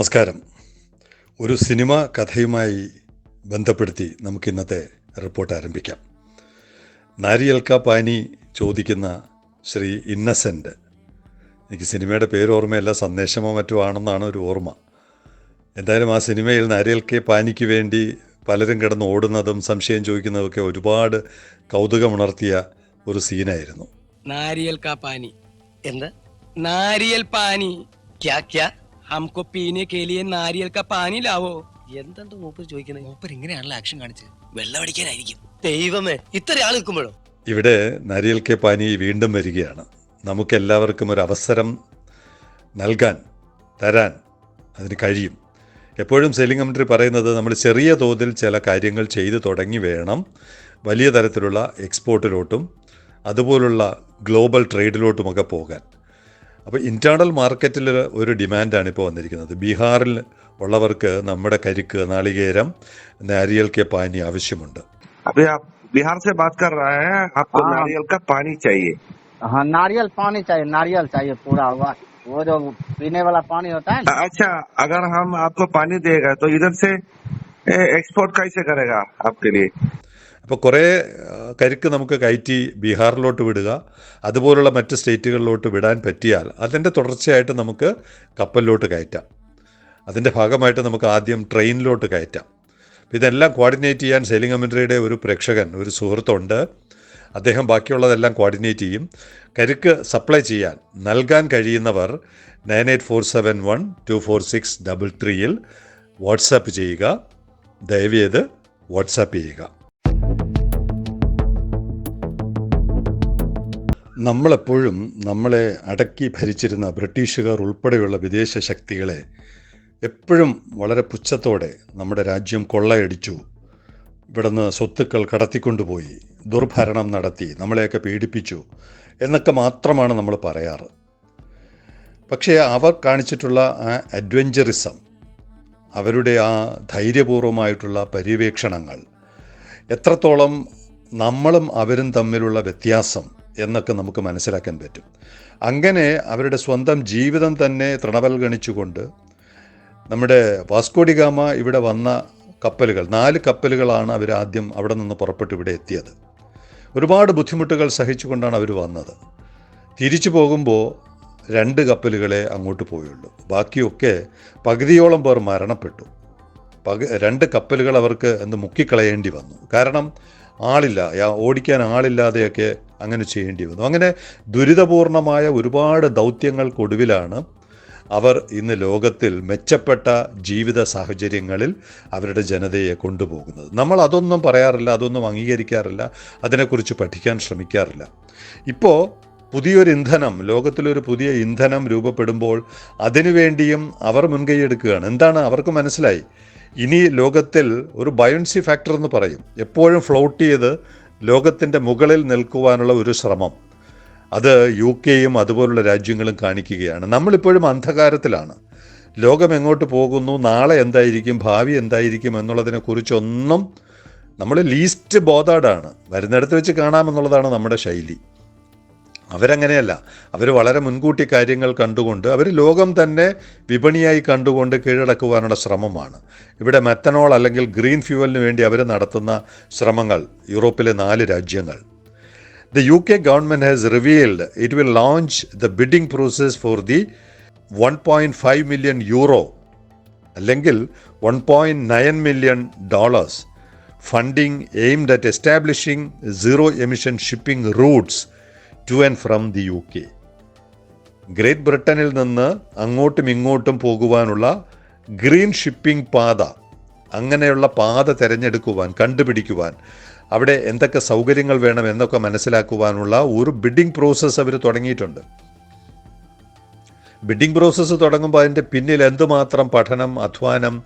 നമസ്കാരം. ഒരു സിനിമ കഥയുമായി ബന്ധപ്പെടുത്തി നമുക്ക് ഇന്നത്തെ റിപ്പോർട്ട് ആരംഭിക്കാം. നാരിയൽക്ക പാനി ചോദിക്കുന്ന ശ്രീ ഇന്നസെന്റ് എനിക്ക് സിനിമയുടെ പേരോർമ്മയല്ല സന്ദേശമോ മറ്റോ ആണെന്നാണ് ഒരു ഓർമ്മ. എന്തായാലും ആ സിനിമയിൽ നാരിയൽക്കെ പാനിക്ക് വേണ്ടി പലരും കിടന്ന് ഓടുന്നതും സംശയം ചോദിക്കുന്നതൊക്കെ ഒരുപാട് കൗതുകമുണർത്തിയ ഒരു സീനായിരുന്നു. നാരിയൽ കാ പാനി. എന്താ? നാരിയൽ പാനി ക്യാ ക്യാ? हमको पीने के लिए नारियल का पानी लाओ എന്തെന്ത് മൂപ്പർ ചോദിക്കുന്നത് മൂപ്പർ ഇങ്ങനെയാണല്ലോ ആക്ഷൻ കാണിച്ചത് വെള്ളമടിക്കാനായിരിക്കും ദൈവമേ ഇത്ര ആൾ നിൽക്കുമ്പോഴോ ഇവിടെ നാരിയൽ കെ പാനി വീണ്ടും വരികയാണ് നമുക്കെല്ലാവർക്കും ഒരു അവസരം നൽകാൻ തരാൻ അതിന് കഴിയും എപ്പോഴും സെല്ലിംഗ് കമൻട്രി പറയുന്നത് നമ്മൾ ചെറിയ തോതിൽ ചില കാര്യങ്ങൾ ചെയ്തു തുടങ്ങി വേണം വലിയ തരത്തിലുള്ള എക്സ്പോർട്ടിലോട്ടും അതുപോലുള്ള ഗ്ലോബൽ ട്രേഡിലോട്ടുമൊക്കെ പോകാൻ അപ്പോൾ ഇൻറ്റേർണൽ മാർക്കറ്റിൽ ഒരു ഡിമാൻഡാണ് ഇപ്പോൾ വന്നിരിക്കുന്നത് ബീഹാറിൽ ഉള്ളവർക്ക് നമ്മുടെ കരിക്ക് നാളികേരം നാരിയൽ കെ പാനി ആവശ്യമുണ്ട് अभी आप बिहार से बात कर रहे हैं आपको हाँ। नारियल का पानी चाहिए हाँ नारियल पानी चाहिए नारियल चाहिए पूरा हुआ वो जो पीने वाला पानी होता है ना अच्छा अगर हम आपको पानी देगा तो इधर से एक्सपोर्ट कैसे करेगा आपके लिए അപ്പോൾ കുറേ കരിക്ക് നമുക്ക് കയറ്റി ബീഹാറിലോട്ട് വിടുക. അതുപോലുള്ള മറ്റ് സ്റ്റേറ്റുകളിലോട്ട് വിടാൻ പറ്റിയാൽ അതിന്റെ തുടർച്ചയായിട്ട് നമുക്ക് കപ്പലിലോട്ട് കയറ്റാം. അതിന്റെ ഭാഗമായിട്ട് നമുക്ക് ആദ്യം ട്രെയിനിലോട്ട് കയറ്റാം. ഇതെല്ലാം കോർഡിനേറ്റ് ചെയ്യാൻ സെയിലിംഗ് കമ്മിറ്ററിയുടെ ഒരു പ്രേക്ഷകൻ ഒരു സുഹൃത്തുണ്ട്. അദ്ദേഹം ബാക്കിയുള്ളതെല്ലാം കോർഡിനേറ്റ് ചെയ്യും. കരിക്ക് സപ്ലൈ ചെയ്യാൻ നൽകാൻ കഴിയുന്നവർ nine eight four seven one two four six double ത്രീയിൽ വാട്സാപ്പ് ചെയ്യുക. ദയവ് ചെയ്ത് വാട്സാപ്പ് ചെയ്യുക. നമ്മളെപ്പോഴും നമ്മളെ അടക്കി ഭരിച്ചിരുന്ന ബ്രിട്ടീഷുകാർ ഉൾപ്പെടെയുള്ള വിദേശ ശക്തികളെ എപ്പോഴും വളരെ പുച്ഛത്തോടെ നമ്മുടെ രാജ്യം കൊള്ളയടിച്ചു. ഇവിടുന്ന് സ്വത്തുക്കൾ കടത്തിക്കൊണ്ടുപോയി ദുർഭരണം നടത്തി നമ്മളെയൊക്കെ പീഡിപ്പിച്ചു എന്നൊക്കെ മാത്രമാണ് നമ്മൾ പറയാറ്. പക്ഷേ അവർ കാണിച്ചിട്ടുള്ള ആ അഡ്വഞ്ചറിസം അവരുടെ ആ ധൈര്യപൂർവമായിട്ടുള്ള പര്യവേക്ഷണങ്ങൾ എത്രത്തോളം നമ്മളും അവരും തമ്മിലുള്ള വ്യത്യാസം എന്നൊക്കെ നമുക്ക് മനസ്സിലാക്കാൻ പറ്റും. അങ്ങനെ അവരുടെ സ്വന്തം ജീവിതം തന്നെ തൃണവൽഗണിച്ചുകൊണ്ട് നമ്മുടെ വാസ്കോഡിഗാമ ഇവിടെ വന്ന കപ്പലുകൾ നാല് കപ്പലുകളാണ് അവർ ആദ്യം അവിടെ നിന്ന് പുറപ്പെട്ട് ഇവിടെ എത്തിയത്. ഒരുപാട് ബുദ്ധിമുട്ടുകൾ സഹിച്ചുകൊണ്ടാണ് അവർ വന്നത്. തിരിച്ചു പോകുമ്പോൾ രണ്ട് കപ്പലുകളെ അങ്ങോട്ട് പോയുള്ളൂ. ബാക്കിയൊക്കെ പകുതിയോളം പേർ മരണപ്പെട്ടു. പക രണ്ട് കപ്പലുകൾ അവർക്ക് എന്ത് മുക്കിക്കളയേണ്ടി വന്നു. കാരണം ആളില്ല ഓടിക്കാൻ ആളില്ലാതെയൊക്കെ അങ്ങനെ ചെയ്യേണ്ടി വന്നു. അങ്ങനെ ദുരിതപൂർണമായ ഒരുപാട് ദൗത്യങ്ങൾക്കൊടുവിലാണ് അവർ ഇന്ന് ലോകത്തിൽ മെച്ചപ്പെട്ട ജീവിത സാഹചര്യങ്ങളിൽ അവരുടെ ജനതയെ കൊണ്ടുപോകുന്നത്. നമ്മൾ അതൊന്നും പറയാറില്ല അതൊന്നും അംഗീകരിക്കാറില്ല അതിനെക്കുറിച്ച് പഠിക്കാൻ ശ്രമിക്കാറില്ല. ഇപ്പോൾ പുതിയൊരു ഇന്ധനം ലോകത്തിലൊരു പുതിയ ഇന്ധനം രൂപപ്പെടുമ്പോൾ അതിനുവേണ്ടിയും അവർ മുൻകൈയെടുക്കുകയാണ്. എന്താണ്? അവർക്ക് മനസ്സിലായി. ഇനി ലോകത്തിൽ ഒരു ബയോൺസി ഫാക്ടർ എന്ന് പറയും. എപ്പോഴും ഫ്ലോട്ട് ചെയ്ത് ലോകത്തിന്റെ മുകളിൽ നിൽക്കുവാനുള്ള ഒരു ശ്രമം. അത് യു കെയും അതുപോലുള്ള രാജ്യങ്ങളും കാണിക്കുകയാണ്. നമ്മളിപ്പോഴും അന്ധകാരത്തിലാണ്. ലോകം എങ്ങോട്ട് പോകുന്നു? നാളെ എന്തായിരിക്കും? ഭാവി എന്തായിരിക്കും? എന്നുള്ളതിനെക്കുറിച്ചൊന്നും നമ്മൾ ലീസ്റ്റ് ബോധാഡാണ് വരുന്നിടത്ത് വെച്ച് കാണാമെന്നുള്ളതാണ് നമ്മുടെ ശൈലി. അവരങ്ങനെയല്ല. അവർ വളരെ മുൻകൂട്ടി കാര്യങ്ങൾ കണ്ടുകൊണ്ട് അവർ ലോകം തന്നെ വിപണിയായി കണ്ടുകൊണ്ട് കീഴടക്കുവാനുള്ള ശ്രമമാണ്. ഇവിടെ മെത്തനോൾ അല്ലെങ്കിൽ ഗ്രീൻ ഫ്യൂവലിന് വേണ്ടി അവർ നടത്തുന്ന ശ്രമങ്ങൾ യൂറോപ്പിലെ നാല് രാജ്യങ്ങൾ. The U K government has revealed it will launch the bidding process for the one point five million euro അല്ലെങ്കിൽ one point nine million dollars funding aimed at establishing zero emission shipping routes to and from the U K Great ബ്രിട്ടനിൽ നിന്ന് അങ്ങോട്ടും ഇങ്ങോട്ടും പോകുവാനുള്ള green shipping പാത അങ്ങനെയുള്ള പാത തിരഞ്ഞെടുക്കുവാൻ കണ്ടുപിടിക്കുവാൻ അവിടെ എന്തൊക്കെ സൗകര്യങ്ങൾ വേണം എന്നൊക്കെ മനസ്സിലാക്കുവാനുള്ള ഒരു ബിഡിംഗ് പ്രോസസ്സ് അവർ തുടങ്ങിയിട്ടുണ്ട്. ബിഡിംഗ് പ്രോസസ്സ് തുടങ്ങുമ്പോൾ അതിന്റെ പിന്നിൽ എന്തുമാത്രം പഠനം അധ്വാനം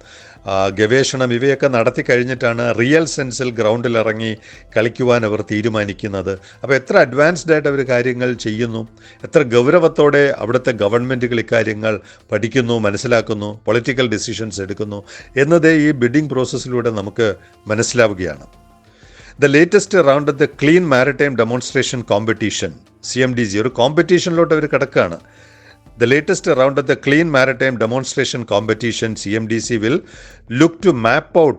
ഗവേഷണം ഇവയൊക്കെ നടത്തി കഴിഞ്ഞിട്ടാണ് റിയൽ സെൻസിൽ ഗ്രൗണ്ടിൽ ഇറങ്ങി കളിക്കുവാൻ അവർ തീരുമാനിക്കുന്നത്. അപ്പോൾ എത്ര അഡ്വാൻസ്ഡ് ആയിട്ട് അവർ കാര്യങ്ങൾ ചെയ്യുന്നു? എത്ര ഗൗരവത്തോടെ അവിടുത്തെ ഗവൺമെന്റുകൾ ഇക്കാര്യങ്ങൾ പഠിക്കുന്നു മനസ്സിലാക്കുന്നു പൊളിറ്റിക്കൽ ഡിസിഷൻസ് എടുക്കുന്നു എന്നത് ഈ ബിഡിംഗ് പ്രോസസ്സിലൂടെ നമുക്ക് മനസ്സിലാവുകയാണ്. The latest round of the clean maritime demonstration competition C M D G ഒരു കോമ്പറ്റീഷനിലോട്ട് അവർ കിടക്കുകയാണ്. The latest round of the Clean Maritime Demonstration Competition, CMDC, will look to map out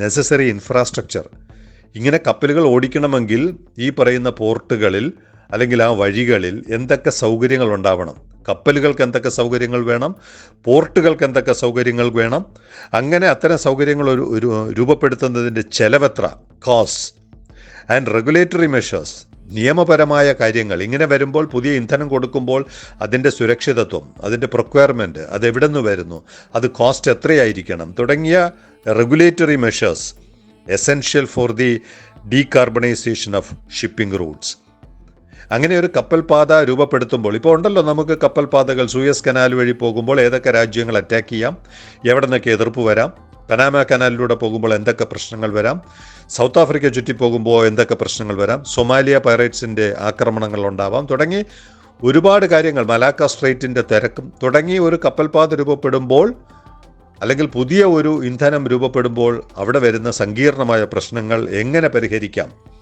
necessary infrastructure. ഇങ്ങനെ കപ്പലുകൾ ഓടിക്കണമെങ്കിൽ ഈ പറയുന്ന പോർട്ടുകളിൽ അല്ലെങ്കിൽ ആ വഴികളിൽ എന്തൊക്കെ സൗകര്യങ്ങൾ ഉണ്ടാവണം? കപ്പലുകൾക്ക് എന്തൊക്കെ സൗകര്യങ്ങൾ വേണം? പോർട്ടുകൾക്ക് എന്തൊക്കെ സൗകര്യങ്ങൾ വേണം? അങ്ങനെ അത്തരം സൗകര്യങ്ങൾ ഒരു രൂപപ്പെടുത്തുന്നതിന്റെ ചെലവെത്ര? കോസ് ആൻഡ് റെഗുലേറ്ററി മെഷേഴ്സ് നിയമപരമായ കാര്യങ്ങൾ ഇങ്ങനെ വരുമ്പോൾ പുതിയ ഇന്ധനം കൊടുക്കുമ്പോൾ അതിന്റെ സുരക്ഷിതത്വം അതിന്റെ പ്രൊക്വയർമെന്റ് അത് എവിടെ നിന്ന് വരുന്നു അത് കോസ്റ്റ് എത്രയായിരിക്കണം തുടങ്ങിയ regulatory measures essential for the decarbonisation of shipping routes അങ്ങനെ ഒരു കപ്പൽപാത രൂപപ്പെടുത്തുമ്പോൾ ഇപ്പോൾ ഉണ്ടല്ലോ നമുക്ക് കപ്പൽപാതകൾ സൂയസ് കനാൽ വഴി പോകുമ്പോൾ ഏതൊക്കെ രാജ്യങ്ങൾ അറ്റാക്ക് ചെയ്യാം എവിടെ നിന്നൊക്കെ എതിർപ്പ് വരാം പനാമ കനാലിലൂടെ പോകുമ്പോൾ എന്തൊക്കെ പ്രശ്നങ്ങൾ വരാം? സൗത്ത് ആഫ്രിക്ക ചുറ്റി പോകുമ്പോൾ എന്തൊക്കെ പ്രശ്നങ്ങൾ വരാം? സൊമാലിയ പൈറേറ്റ്സിന്റെ ആക്രമണങ്ങൾ ഉണ്ടാവാം. തുടങ്ങി ഒരുപാട് കാര്യങ്ങൾ. മലാക്ക സ്ട്രേറ്റിന്റെ തിരക്കും തുടങ്ങി ഒരു കപ്പൽപാത രൂപപ്പെടുമ്പോൾ അല്ലെങ്കിൽ പുതിയ ഒരു ഇന്ധനം രൂപപ്പെടുമ്പോൾ അവിടെ വരുന്ന സങ്കീർണമായ പ്രശ്നങ്ങൾ എങ്ങനെ പരിഹരിക്കാം?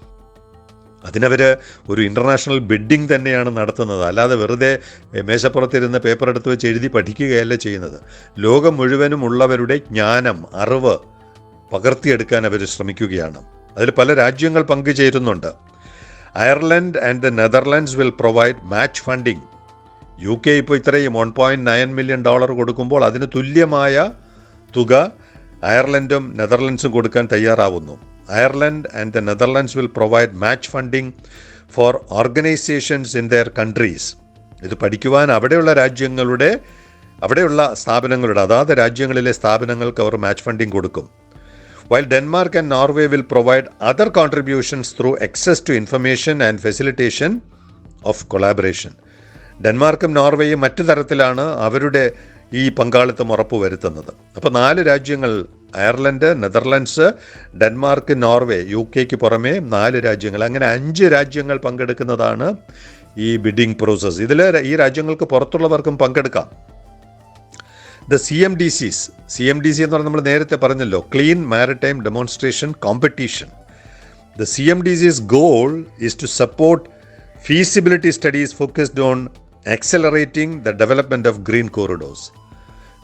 അതിനവർ ഒരു ഇന്റർനാഷണൽ ബിഡ്ഡിംഗ് തന്നെയാണ് നടത്തുന്നത്. അല്ലാതെ വെറുതെ മേശപ്പുറത്തിരുന്ന് പേപ്പർ എടുത്ത് വെച്ച് എഴുതി പഠിക്കുകയല്ല ചെയ്യുന്നത്. ലോകം മുഴുവനും ഉള്ളവരുടെ ജ്ഞാനം അറിവ് പകർത്തിയെടുക്കാൻ അവർ ശ്രമിക്കുകയാണ്. അതിൽ പല രാജ്യങ്ങൾ പങ്കുചേരുന്നുണ്ട്. Ireland and the Netherlands will provide match funding. U K ഇപ്പോൾ ഇത്രയും one point nine million dollar കൊടുക്കുമ്പോൾ അതിന് തുല്യമായ തുക അയർലൻഡും നെതർലൻഡ്സും കൊടുക്കാൻ തയ്യാറാവുന്നു. Ireland and the Netherlands will provide match funding for organisations in their countries. ഇത് പഠിക്കുവാൻ അവിടെയുള്ള രാജ്യങ്ങളുടെ അവിടെയുള്ള സ്ഥാപനങ്ങളുടെ അതാത് രാജ്യങ്ങളിലെ സ്ഥാപനങ്ങൾക്ക് അവർ മാച്ച് ഫണ്ടിങ് കൊടുക്കും. While Denmark and Norway will provide other contributions through access to information and facilitation of collaboration ഡെൻമാർക്കും നോർവേയും മറ്റു തരത്തിലാണ് അവരുടെ ഈ പങ്കാളിത്തം ഉറപ്പുവരുത്തുന്നത്. അപ്പോൾ നാല് രാജ്യങ്ങൾ Ireland Netherlands Denmark Norway U കെക്ക് പുറമേ നാല് രാജ്യങ്ങൾ. അങ്ങനെ അഞ്ച് രാജ്യങ്ങൾ പങ്കെടുക്കുന്നതാണ് ഈ ബിഡിംഗ് പ്രോസസ്സ് ഇതിൽ ഈ രാജ്യങ്ങൾക്ക് പുറത്തുള്ളവർക്കും പങ്കെടുക്കാം. The C M D C's C M D C എന്ന് പറഞ്ഞാൽ നമ്മൾ നേരത്തെ പറഞ്ഞല്ലോ clean maritime demonstration competition the C M D C's goal is to support feasibility studies focused on accelerating the development of green corridors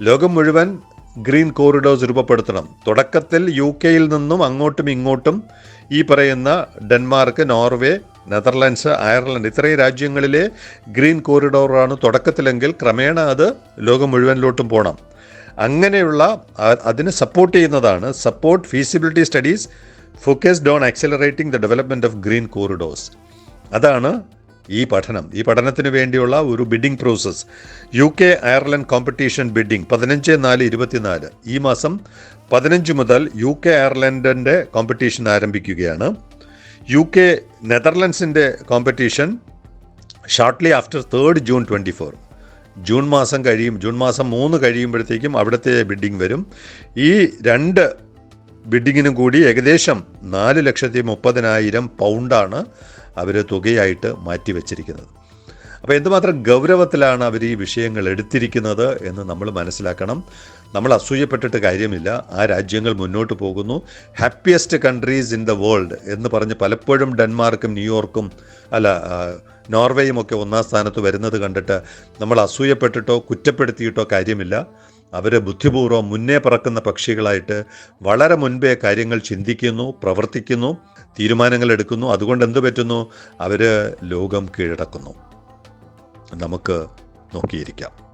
ലോകം മുഴുവൻ green corridors രൂപപ്പെടുത്തണം. തുടക്കത്തിൽ U കെയിൽ നിന്നും അങ്ങോട്ടും ഇങ്ങോട്ടും ഈ പറയുന്ന ഡെൻമാർക്ക് നോർവേ നെതർലാൻഡ്സ് അയർലൻഡ് ഇത്രയും രാജ്യങ്ങളിലെ ഗ്രീൻ കോറിഡോറാണ് തുടക്കത്തിലെങ്കിൽ ക്രമേണ അത് ലോകം മുഴുവനിലോട്ടും പോകണം അങ്ങനെയുള്ള അതിനെ സപ്പോർട്ട് ചെയ്യുന്നതാണ് support feasibility studies focused on accelerating the development of green corridors അതാണ് ഈ പഠനം ഈ പഠനത്തിന് വേണ്ടിയുള്ള ഒരു bidding process U K Ireland competition bidding പതിനഞ്ച് നാല് ഇരുപത്തിനാല്. ഈ മാസം പതിനഞ്ച് മുതൽ യു കെ അയർലൻഡിന്റെ കോമ്പറ്റീഷൻ ആരംഭിക്കുകയാണ്. U K നെതർലൻഡ്സിന്റെ competition shortly after third June twenty four June മാസം കഴിയും ജൂൺ മാസം മൂന്ന് കഴിയുമ്പോഴത്തേക്കും അവിടുത്തെ ബിഡിംഗ് വരും. ഈ രണ്ട് ബിഡിങ്ങിനും കൂടി ഏകദേശം നാല് ലക്ഷത്തി മുപ്പതിനായിരം പൗണ്ടാണ് അവർ തുകയായിട്ട് മാറ്റിവെച്ചിരിക്കുന്നത്. അപ്പോൾ എന്തുമാത്രം ഗൗരവത്തിലാണ് അവർ ഈ വിഷയങ്ങൾ എടുത്തിരിക്കുന്നത് എന്ന് നമ്മൾ മനസ്സിലാക്കണം. നമ്മൾ അസൂയപ്പെട്ടിട്ട് കാര്യമില്ല. ആ രാജ്യങ്ങൾ മുന്നോട്ട് പോകുന്നു. Happiest countries in the world എന്ന് പറഞ്ഞ് പലപ്പോഴും ഡെൻമാർക്കും ന്യൂയോർക്കും അല്ല നോർവേയും ഒക്കെ ഒന്നാം സ്ഥാനത്ത് വരുന്നത് കണ്ടിട്ട് നമ്മൾ അസൂയപ്പെട്ടിട്ടോ കുറ്റപ്പെടുത്തിയിട്ടോ കാര്യമില്ല. അവർ ബുദ്ധിപൂർവം മുന്നേ പറക്കുന്ന പക്ഷികളായിട്ട് വളരെ മുൻപേ കാര്യങ്ങൾ ചിന്തിക്കുന്നു പ്രവർത്തിക്കുന്നു തീരുമാനങ്ങൾ എടുക്കുന്നു. അതുകൊണ്ട് എന്ത് പറ്റുന്നു? അവർ ലോകം കീഴടക്കുന്നു. നമുക്ക് നോക്കിയിരിക്കാം.